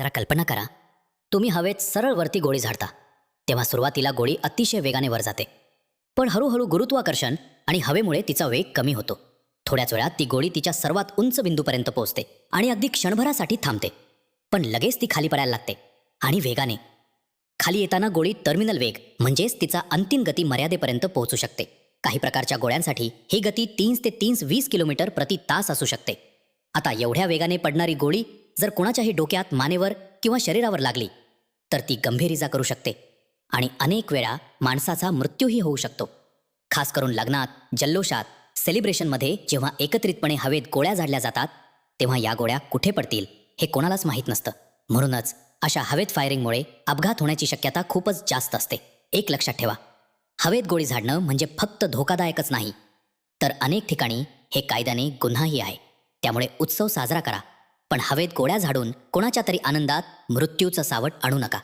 जरा कल्पना करा. तुम्ही हवेत सरळ वरती गोळी झाडता. तेव्हा सुरुवातीला गोळी अतिशय वेगाने वर जाते. पण हळूहळू गुरुत्वाकर्षण आणि हवेमुळे तिचा वेग कमी होतो. थोड्याच वेळात ती गोळी तिच्या सर्वात उंच बिंदूपर्यंत पोहोचते आणि अगदी क्षणभरासाठी थांबते. पण लगेच ती खाली पडायला लागते आणि वेगाने. खाली येताना गोळी टर्मिनल वेग म्हणजेच तिचा अंतिम गती मर्यादेपर्यंत पोहोचू शकते. काही प्रकारच्या गोळ्यांसाठी ही गती तीन ते तीन वीस किलोमीटर प्रति तास असू शकते. आता एवढ्या वेगाने पडणारी गोळी जर कोणाच्याही डोक्यात मानेवर किंवा शरीरावर लागली तर ती गंभीर इजा करू शकते आणि अनेक वेळा माणसाचा मृत्यूही होऊ शकतो. खास करून लग्नात जल्लोषात सेलिब्रेशनमध्ये जेव्हा एकत्रितपणे हवेत गोळ्या झाडल्या जातात तेव्हा या गोळ्या कुठे पडतील हे कोणालाच माहीत नसतं. म्हणूनच अशा हवेत फायरिंगमुळे अपघात होण्याची शक्यता खूपच जास्त असते. एक लक्षात ठेवा हवेत गोळी झाडणं म्हणजे फक्त धोकादायकच नाही. तर अनेक ठिकाणी हे कायद्याने गुन्हाही आहे. त्यामुळे उत्सव साजरा करा. पण हवेत गोळ्या झाडून कोणाच्या तरी आनंदात मृत्यूचं सावट आणू नका.